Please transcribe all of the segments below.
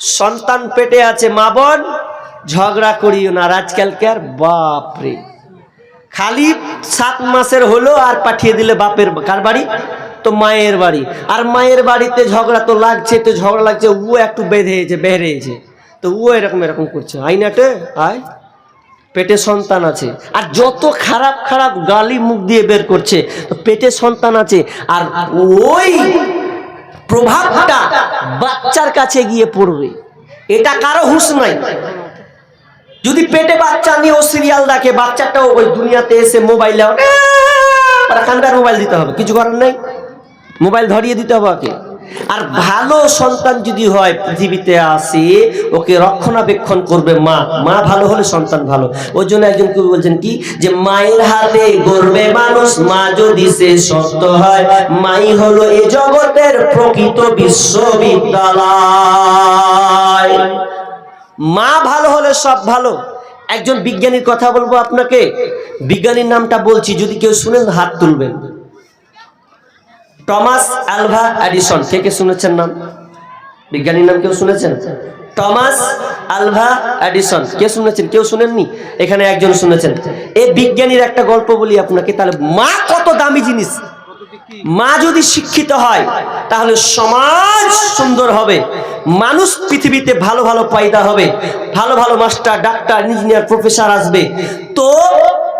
সন্তান পেটে আছে মা বোন, ঝগড়া করিও না। আজকালকার বাপরে। খালি সাত মাসের হলো আর পাঠিয়ে দিলে বাপের কার বাড়ি? তো মায়ের বাড়ি। আর মায়ের বাড়িতে ঝগড়া তো লাগছে, তো ঝগড়া লাগছে ও একটু বেঁধেছে বেড়েছে তো ও এরকম এরকম করছে। আইনাটে আয়। পেটে সন্তান আছে। আর যত খারাপ খারাপ গালি মুখ দিয়ে বের করছে, তো পেটে সন্তান আছে। আর ওই প্রভাবটা বাচ্চার কাছে গিয়ে পড়বে এটা কারও হুঁশ নাই যদি পেটে বাচ্চা নিয়ে ও সিরিয়াল দেখে বাচ্চাটাও ওই দুনিয়াতে এসে মোবাইলে কান্দার মোবাইল দিতে হবে কিছু করার নাই মোবাইল ধরিয়ে দিতে হবে ওকে আর ভালো সন্তান যদি হয় পৃথিবীতে আসে, ওকে রক্ষণাবেক্ষণ করবে মা। মা ভালো হলে সন্তান ভালো। ওই জন্য একজন কবি বলছেন কি, যে মায়ের হাতে গড়বে মানুষ, মা যদি সে সত্য হয়, মাই হলো এ জগতের প্রকৃত বিশ্ববিদ্যালয়। মা ভালো হলে সব ভালো। একজন বিজ্ঞানীর কথা বলব আপনাকে। বিজ্ঞানীর নামটা বলছি, যদি কেউ শুনেন হাত তুলবেন। টমাস আলভা এডিসন কে কে শুনেছেন নাম? বিজ্ঞানীর নাম কেউ শুনেছেন? টমাস আলভা এডিসন কে শুনেছেন? কেউ শুনেননি? এখানে একজন শুনেছেন। এই বিজ্ঞানীর একটা গল্প বলি আপনাকে, তাহলে মা কত দামি জিনিস। মা যদি শিক্ষিত হয়, তাহলে সমাজ সুন্দর হবে, মানুষ পৃথিবীতে ভালো ভালো পায়দা হবে, ভালো ভালো মাস্টার, ডাক্তার, ইঞ্জিনিয়ার, প্রফেসর আসবে। তো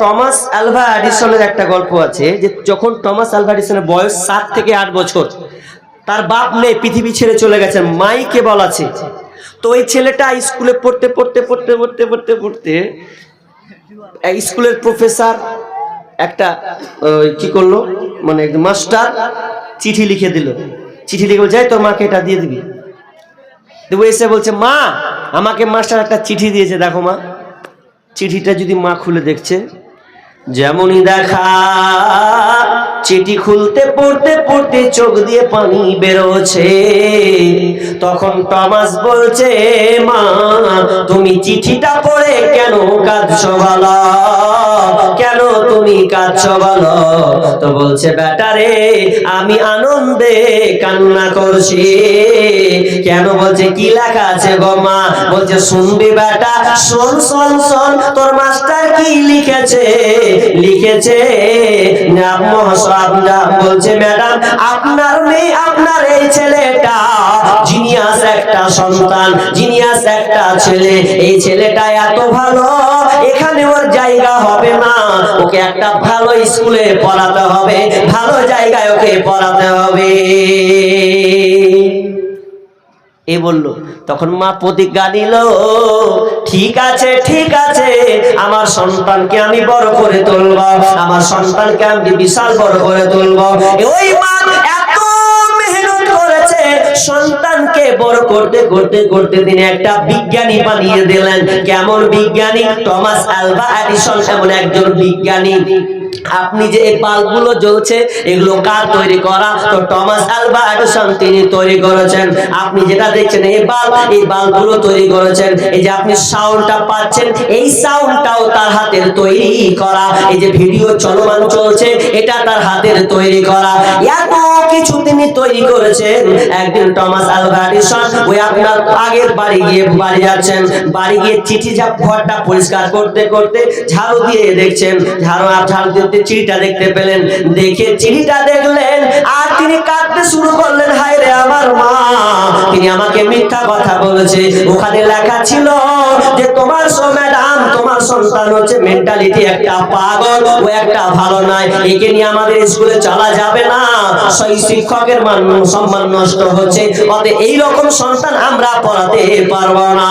টমাস আলভা এডিসনের একটা গল্প আছে যে যখন টমাস আলভা এডিসনের বয়স সাত থেকে আট বছর, তার বাপ নেই পৃথিবী ছেড়ে চলে গেছেন মাই কেবল আছে। তো ওই ছেলেটা স্কুলে পড়তে পড়তে পড়তে পড়তে পড়তে পড়তে স্কুলের প্রফেসর একটা কি করল মানে মাস্টার চিঠি লিখে দিল। চিঠি লিখে বলছে তোর মাকে এটা দিয়ে দিবি? দেবো এসে বলছে, মা, আমাকে মাস্টার একটা চিঠি দিয়েছে, দেখো মা। চিঠিটা যদি মা খুলে দেখছে যেমনই দেখা চিঠি খুলতে, পড়তে পড়তে চোখ দিয়ে পানি বেরোছে তখন টমাস বলছে, মা, তুমি চিঠিটা পড়ে কেন কাঁদছো বলো? কেন তুমি কাঁদছো বলো? তো বলছে বেটারে আমি আনন্দে কান্না করছি। কেন বলছে, কি লেখা আছে গো মা? বলছে, শুনবি বেটা, শোন শোন শোন, তোর মাস্টার কি লিখেছে? লিখেছে না বলছে, ম্যাডাম, আপনার মেয়ে, আপনার এই ছেলেটা জিনিয়াস একটা সন্তান জিনিয়াস একটা ছেলে, এই ছেলেটা এত ভালো, এখানে ওর জায়গা হবে না। ওকে একটা ভালো স্কুলে পড়াতে হবে, ভালো জায়গায় ওকে পড়াতে হবে। এ বলল, তখন মা প্রতিজ্ঞা নিল, ঠিক আছে ঠিক আছে, আমার সন্তানকে আমি বড় করে তুলব, আমার সন্তানকে আমি বিশাল বড় করে তুলব। ওই মা এত মেহনত করেছে, সন্তানকে বড় করতে করতে করতে তিনি একটা বিজ্ঞানী বানিয়ে দিলেন। কেমন বিজ্ঞানী? টমাস আলভা এডিসন এমন একজন বিজ্ঞানী। আপনি যে এই বাল্বগুলো জ্বলছে, এগুলো কার তৈরি করা? তো টমাস আলভা এডিসন তিনি তৈরি করেছেন। আপনি যেটা দেখছেন, এই বাল্ব, এই বাল্বগুলো তৈরি করেছেন। এই যে আপনি সাউন্ডটা পাচ্ছেন, এই সাউন্ডটাও তার হাতের তৈরি করা। এই যে ভিডিও চলমান চলছে, এটা তার হাতের তৈরি করা। এত কিছু তিনি তৈরি করেছেন। একদিন টমাস আলভা এডিসন ওই আপনার আগের বাড়ি গিয়ে বাড়ি যাচ্ছেন। বাড়ি গিয়ে চিঠি যা ঘরটা পরিষ্কার করতে করতে ঝাড়ু দিয়ে দেখছেন। ঝাড়ু আর ঝাড়ু দিতে চিঠিটা দেখতে পেলেন। দেখে চিঠিটা দেখলেন, আর তিনি কাঁদতে শুরু করলেন, হায় রে আমার মা। তিনি আমাকে মিথ্যা কথা বলেছে। ওখানে লেখা ছিল যে, তোমার ম্যাডাম, তোমার সন্তান হচ্ছে মেন্টালিটি একটা পাগল, ও একটা ভালো নয় একে নিয়ে আমাদের স্কুলে চলা যাবে না। সেই শিক্ষকের মান, সম্মান নষ্ট হচ্ছে। অতএব এই রকম সন্তান আমরা পড়াতে পারব না।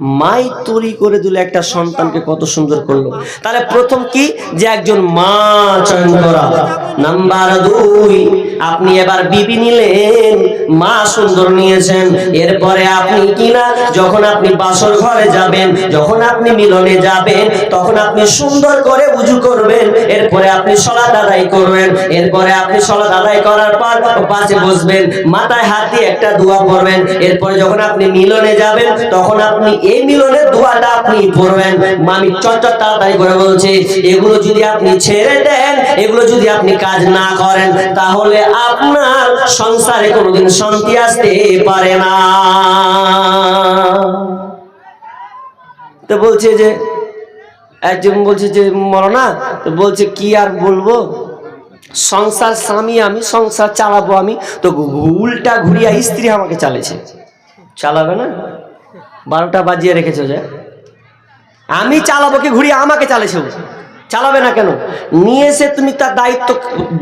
মাই তৈরি করে দিল একটা সন্তানকে কত সুন্দর করল। তাহলে প্রথম কি? যে একজন মা চয়ন করা নাম্বার দুই, আপনি এবার বিবি নিলেন, মা সুন্দর নিয়েছেন। এরপরে আপনি কিনা, যখন আপনি বাসর ঘরে যাবেন, যখন আপনি মিলনে যাবেন, তখন আপনি সুন্দর করে উজু করবেন। এরপরে আপনি সলাত আদায় করবেন। এরপরে আপনি সলাত আদায় করার পর পাশে বসবেন। মাথায় হাত দিয়ে একটা দোয়া পড়বেন। এরপরে যখন আপনি মিলনে যাবেন, তখন আপনি এই মিলনের দোয়াটা আপনি পড়বেন। মামি চটচট তাড়াতাড়ি করে বলছে, এগুলো যদি আপনি ছেড়ে দেন, এগুলো যদি আপনি কাজ না করেন, তাহলে আপনার সংসারে কোনোদিন শান্তি আসতে পারে না। তো বলছে যে, একজন বলছে যে, মরনা, তো বলছে, কি আর বলব? সংসার স্বামী আমি, সংসার চালাবো আমি। তো উল্টা ঘুরিয়া স্ত্রী আমাকে চালিয়েছে চালাবে না? বারোটা বাজিয়ে রেখেছো যে আমি চালাবো কি ঘুরিয়ে আমাকে চালেছে? চালাবে না কেন? নিয়ে এসে তুমি তার দায়িত্ব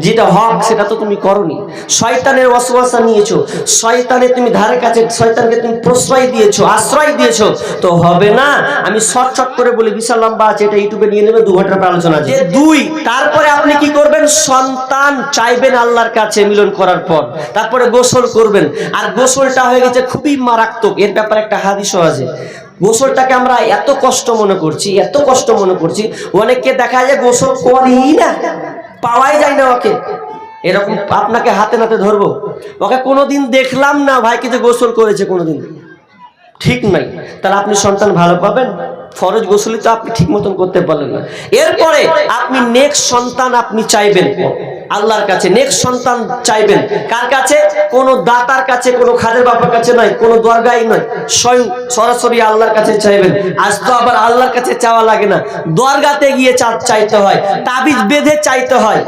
যেটা হক সেটা তো তুমি করনি। শয়তানের অসবাসা নিয়েছো। শয়তানে তুমি ধারে কাছে শয়তানকে তুমি প্রশ্রয় দিয়েছ আশ্রয় দিয়েছ। তো হবে না। আমি শর্ট শর্ট করে বলি বিশাল লম্বা আছে এটা ইউটিউবে নিয়ে নেবে দু ঘণ্টার আলোচনা আছে। যে দুই তারপরে আপনি কি করবেন? সন্তান চাইবেন আল্লাহর কাছে মিলন করার পর। তারপরে গোসল করবেন। আর গোসলটা হয়ে গেছে খুবই মারাত্মক। এর ব্যাপারে একটা হাদিসও আছে। গোসলটাকে আমরা এত কষ্ট মনে করছি, এত কষ্ট মনে করছি, অনেককে দেখা যায় গোসল করি না, পাওয়াই যায় না ওকে। এরকম আপনাকে হাতে নাতে ধরবো। ওকে কোনোদিন দেখলাম না ভাই কিছু গোসল করেছে কোনোদিন। ঠিক নাই। তাহলে আপনি সন্তান ভালো পাবেন? ফরজ গোসলি তো আপনি ঠিক মতন করতে পারলেন না। এরপরে আপনি নেক্সট সন্তান আপনি চাইবেন। আল্লাহর কাছে নেক্সট সন্তান চাইবেন। কার কাছে? কোনো দাতার কাছে, কোনো খাদের বাবার কাছে নয়, কোনো দরগাই নয়। স্বয়ং সরাসরি আল্লাহর কাছে চাইবেন। আজ তো আবার আল্লাহর কাছে চাওয়া লাগে না। দরগাতে গিয়ে চাইতে হয়, তাবিজ বেঁধে চাইতে হয়।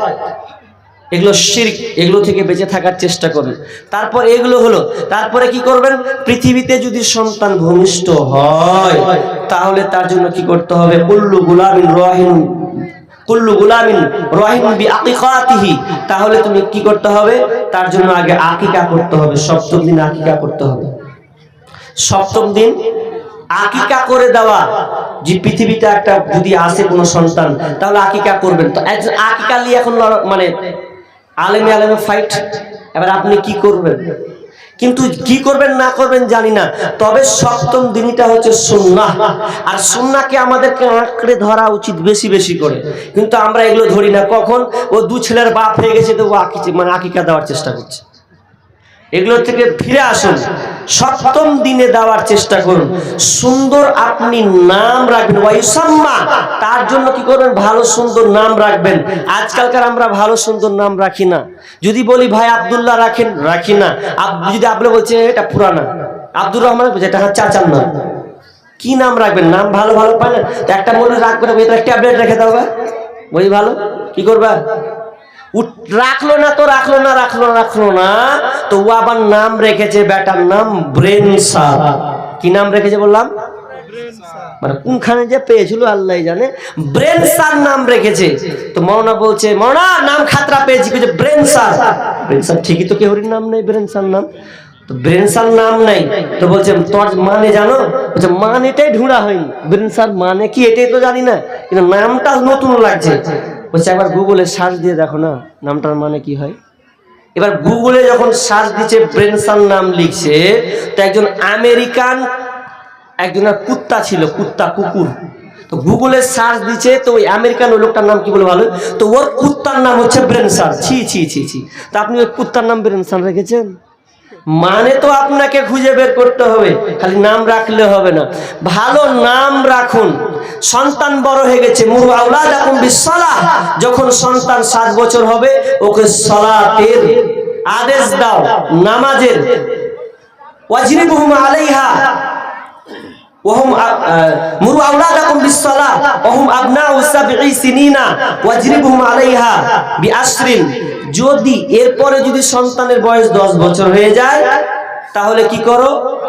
এগুলো শিরক, এগুলো থেকে বেঁচে থাকার চেষ্টা করবেন তারপর এগুলো হলো, তারপরে কি করবেন? পৃথিবীতে যদি সন্তান ভূমিষ্ঠ হয় তাহলে তার জন্য কি করতে হবে? কুল্লু গুলামিন রহিম, কুল্লু গুলামিন রহিম বি আকিকাতিহি তাহলে তুমি কি করতে হবে? তার জন্য আগে আকিকা করতে হবে, সপ্তম দিন আকিকা করতে হবে। সপ্তম দিন আকিকা করে দেওয়া, যে পৃথিবীতে একটা যদি আসে কোনো সন্তান, তাহলে আকিকা করবেন তো। আকিকা নিয়ে এখন মানে আলেমে আলেমে ফাইট এবার আপনি কি করবেন? কিন্তু কি করবেন, না করবেন জানি না। তবে সপ্তম দিনটা হচ্ছে সুন্না আর সুন্নাকে আমাদেরকে আঁকড়ে ধরা উচিত বেশি বেশি করে। কিন্তু আমরা এগুলো ধরি না। কখন? ও দু ছেলের বাপ হয়ে গেছে, তো ও আঁকিছে মানে আঁকিকা দেওয়ার চেষ্টা করছে। এগুলো থেকে ফিরে আসুন। সপ্তম দিনে দেওয়ার চেষ্টা করুন। সুন্দর আপনি নাম রাখবেন। ওয়াইসাম্মা তার জন্য কি করবেন? ভালো সুন্দর নাম রাখবেন। আজকালকার আমরা ভালো সুন্দর নাম রাখি না। যদি বলি, ভাই আবদুল্লাহ রাখেন? রাখি না। যদি আপনি বলছে এটা পুরানা। আব্দুর রহমান এটা চাচার নাম। কি নাম রাখবেন? নাম ভালো ভালো পায় না একটা মনে রাখবে না এটা ট্যাবলেট রেখে দাও বা বলি ভালো? কি করবা? রাখল না তো, রাখল না রাখল না রাখল না। তো ও আবার নাম রেখেছে বেটার নাম ব্রেন কি নাম রেখেছে বললাম? মানে কোনখানে যে পেয়েছিল, আল্লাহ জানে। ব্রেন সার নাম রেখেছে। তো মৌনা বলছে মৌনা নাম খাতরা পেয়েছি। ব্রেন সার ব্রেন সার ঠিকই তো কেহরির নাম নেই, ব্রেন সার নাম। তো নাম নাই। তো বলছে, তোর মানে জানো? বলছে, মানেটাই ঢুঁড়া হয়নি। ব্রেন মানে কি, এটাই তো জানি না। কিন্তু নামটা নতুন লাগছে। বলছে একবার গুগলে সার্চ দিয়ে দেখো না নামটার মানে কি হয়? এবার গুগলে যখন সার্চ দিচ্ছে ব্রেনসান নাম লিখছে তো একজন আমেরিকান একজনের কুত্তা ছিল কুত্তা কুকুর। তো গুগলে সার্চ দিচ্ছে তো ওই আমেরিকান ওই লোকটার নাম কি বলে ভালো? তো ওর কুত্তার নাম হচ্ছে ব্রেনসান ছি ছি ছি ছি। তা আপনি ওই কুত্তার নাম ব্রেনসান রেখেছেন? মানে তো আপনাকে খুঁজে বের করতে হবে খালি নাম রাখলে হবে না ভালো নাম রাখুন সন্তান বড় হয়ে গেছে মুরু আউলাদ এখন বিশ্বলা যখন সন্তান সাত বছর হবে ওকে সলাতের আদেশ দাও নামাজের ওয়াজরিবুহুম আলাইহা وهم مروا أولادكم بالصلاة وهم أبناء سبع سنين واجربهم عليها بعشر যদি এরপরে যদি সন্তানের বয়স দশ বছর হয়ে যায়, তাহলে কি করো?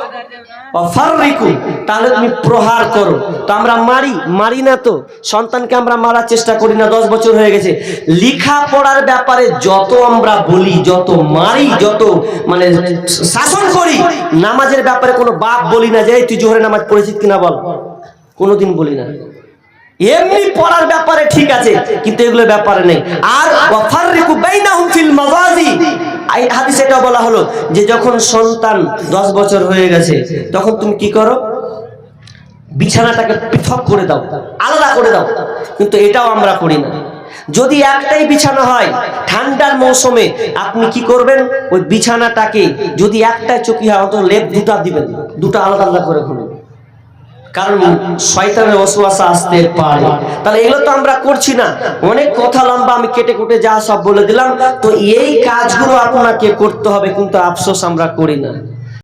তাহলে তুমি প্রহার করো। তো আমরা মারি মারি না তো। সন্তানকে আমরা মারার চেষ্টা করি না, দশ বছর হয়ে গেছে। লিখা পড়ার ব্যাপারে যত আমরা বলি, যত মারি, যত মানে শাসন করি, নামাজের ব্যাপারে কোনো বাপ বলি না যে, "এই, তুই জোহরে নামাজ পড়েছিস কিনা বল? কোনোদিন বলি না। এমনি পড়ার ব্যাপারে ঠিক আছে, কিন্তু এগুলো ব্যাপারে নেই। আর ওয়াফাররিকু বাইনাহুম ফিল মাগাজি এই হাদিসে এটা বলা হলো যে যখন সন্তান 10 বছর হয়ে গেছে, তখন তুমি কি করো? বিছানাটাকে পৃথক করে দাও, আলাদা করে দাও। কিন্তু এটাও আমরা করি না। যদি একটাই বিছানা হয়, ঠান্ডার মৌসুমে আপনি কি করবেন? ওই বিছানাটাকে যদি একটাই চকি হয় অত লেপ দুটা দিবেন, দুটো আলাদা আলাদা করে খুলুন কারণ শয়তানের ওসওয়াসা আসতে পারে। তাহলে এগুলো তো আমরা করছি না। অনেক কথা লম্বা আমি কেটে কুটে যা সব বলে দিলাম। তো এই কাজগুলো আপনাকে করতে হবে, কিন্তু আফসোস আমরা করি না।